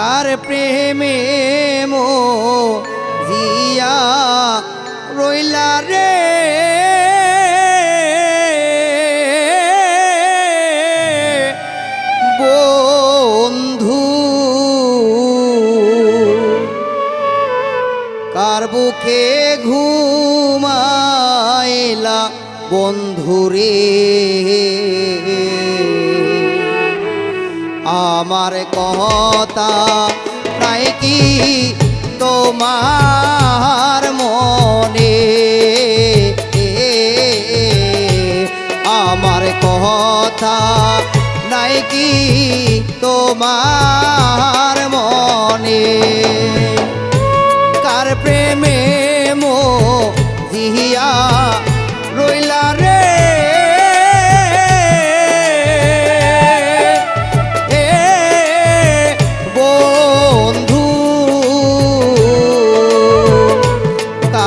কার প্রেমে মো জিয়া রইলা রে। বন্ধু কার বুকে ঘুমাইলা বন্ধুরে আমার কথা প্রায় কি তোমার মনে? আমার কথা নাই কি তোমার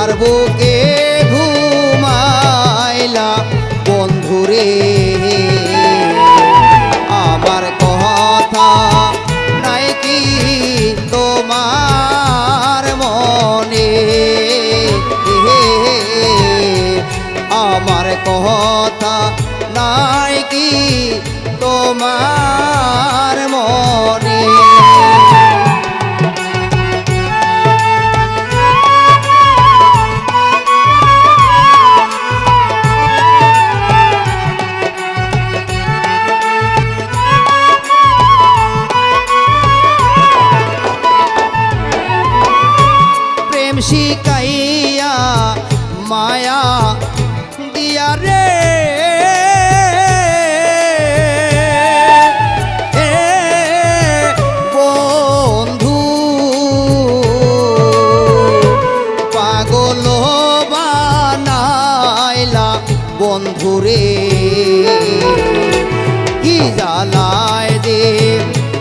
কার বুকে ঘুমাইলা? বন্ধুরে আমার কথা নাই কি তোমার মনে? আমার কথা নাই কি তোমার মনে? প্রেম শিকাইয়া মায়া দিয়া রে। বন্ধু পাগল বানাইলা বন্ধুরে কি জ্বালায় দে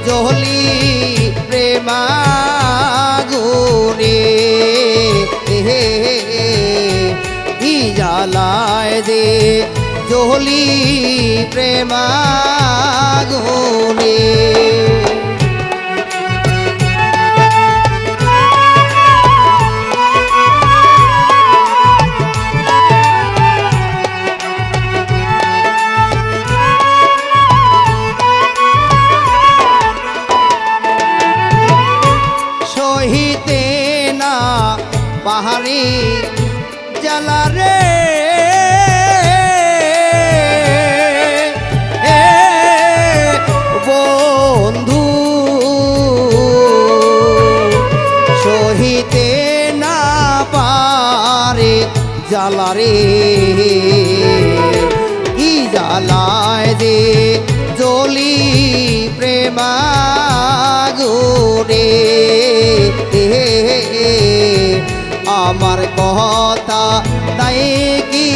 জহলি প্রেমাগুনে সহিতে না পাহাড়ি জ্বালা রে। জ্বালা রে। কি জ্বালায় দে জলি প্রেমা প্রেমাগুরে আমার কথা নাই কি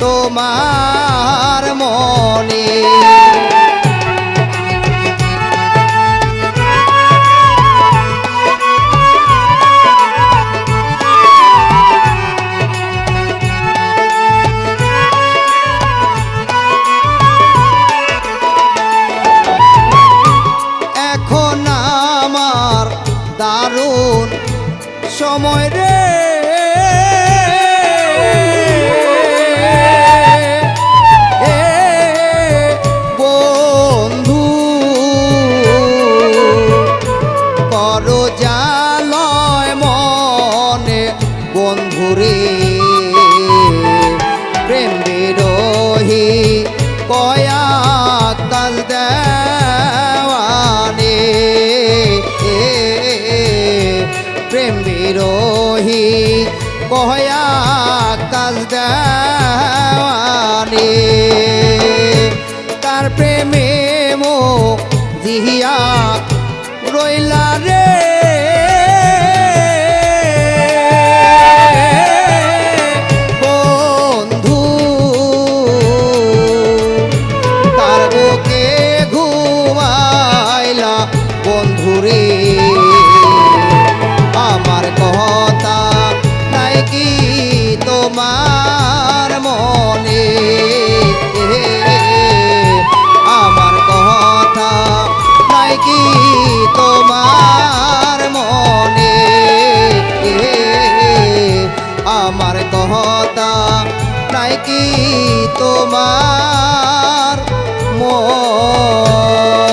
তোমার মনে? দারুণ সময় রে। বিরোহী কহয়া কাজ দেওয়ানি। তার প্রেমে মো জিহিয়া রইলা রে। কি তোমার মন?